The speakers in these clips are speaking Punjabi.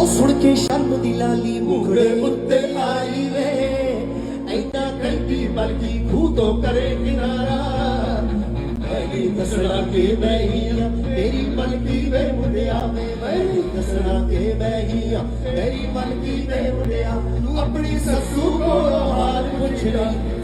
ਉਹ ਸੁਣ ਕੇ ਸ਼ਰਮ ਦੀ ਲਾਲੀ ਮੁਖੜੇ ਉੱਤੇ ਆਈ ਵੇ। ਐਨਾ ਕੰਦੀ ਬਲਕੀ ਖੂਹ ਤੋਂ ਕਰੇ ਕਿਨਾਰਾ। ਐਨੀ ਦੱਸਣਾ ਕਿ ਮੈਂ ਹੀ ਆ ਤੇਰੀ ਮਲਕੀ ਵੇ ਮੁੰਡਿਆ ਵੇ। ਮੈਂ ਦੱਸਣਾ ਕਿ ਮੈਂ ਹੀ ਆ ਤੇਰੀ ਮਲਕੀ ਵੇ ਮੁੰਡਿਆ। ਤੂੰ ਆਪਣੀ ਸੱਸੂ ਕੋਲੋਂ ਹਾਲ ਪੁੱਛਣਾ ਸਾਰਾ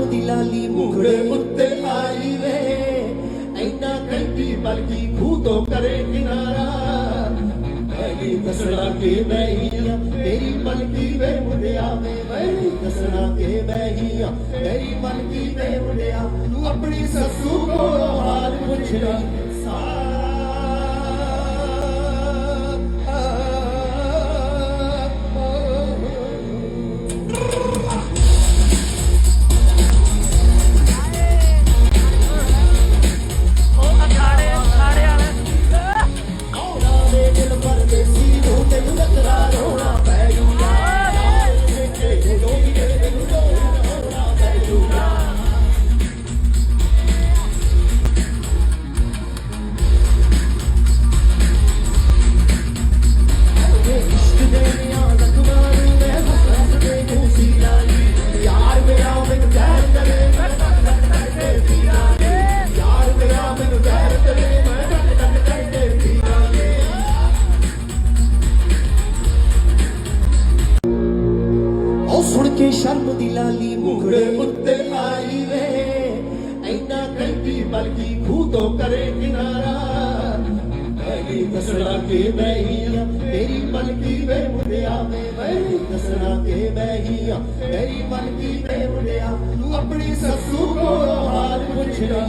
ਕੇ ਦੀ ਲਾਲੀ ਮੁਖੜੇ ਉੱਤੇ ਆਈ ਵੇ। ਐਨਾ ਕੰਦੀ ਬਲਕੀ ਖੂਹ ਤੋਂ ਕਰੇ ਕਿਨਾਰਾ। ਐਨੀ ਦੱਸਣਾ ਕਿ ਮੈਂ ਹੀ ਆ, ਤੇਰੀ ਮਲਕੀ ਵੇ ਮੁੰਡਿਆ ਵੇ। ਮੈਂ ਦੱਸਣਾ ਕਿ ਮੈਂ ਹੀ ਆ, ਤੇਰੀ ਮਲਕੀ ਵੇ ਮੁੰਡਿਆ। ਤੂੰ ਆਪਣੀ ਸੱਸੂ ਕੋਲੋਂ ਹਾਲ ਪੁੱਛਣਾ। ਸਾਰਾ ਉਹ ਸੁਣ ਕੇ ਸ਼ਰਮ ਦੀ ਲਾਲੀ ਮੁਖੜੇ ਉੱਤੇ ਆਈ ਵੇ। ਐਨਾ ਕੰਦੀ ਬਲਕੀ ਖੂਹ ਤੋਂ ਕਰੇ ਕਿਨਾਰਾ। ਐਨੀ ਦੱਸਣਾ ਕਿ ਮੈਂ ਹੀ ਆ। ਤੇਰੀ ਮਲਕੀ ਵੇ ਮੁੰਡਿਆ ਵੇ ਮੈਂ ਦੱਸਣਾ ਕਿ ਮੈਂ ਹੀ ਆ। ਤੇਰੀ ਮਲਕੀ ਵੇ ਮੁੰਡਿਆ। ਤੂੰ ਆਪਣੀ ਸੱਸੂ ਕੋਲੋਂ ਹਾਲ ਪੁੱਛਣਾ।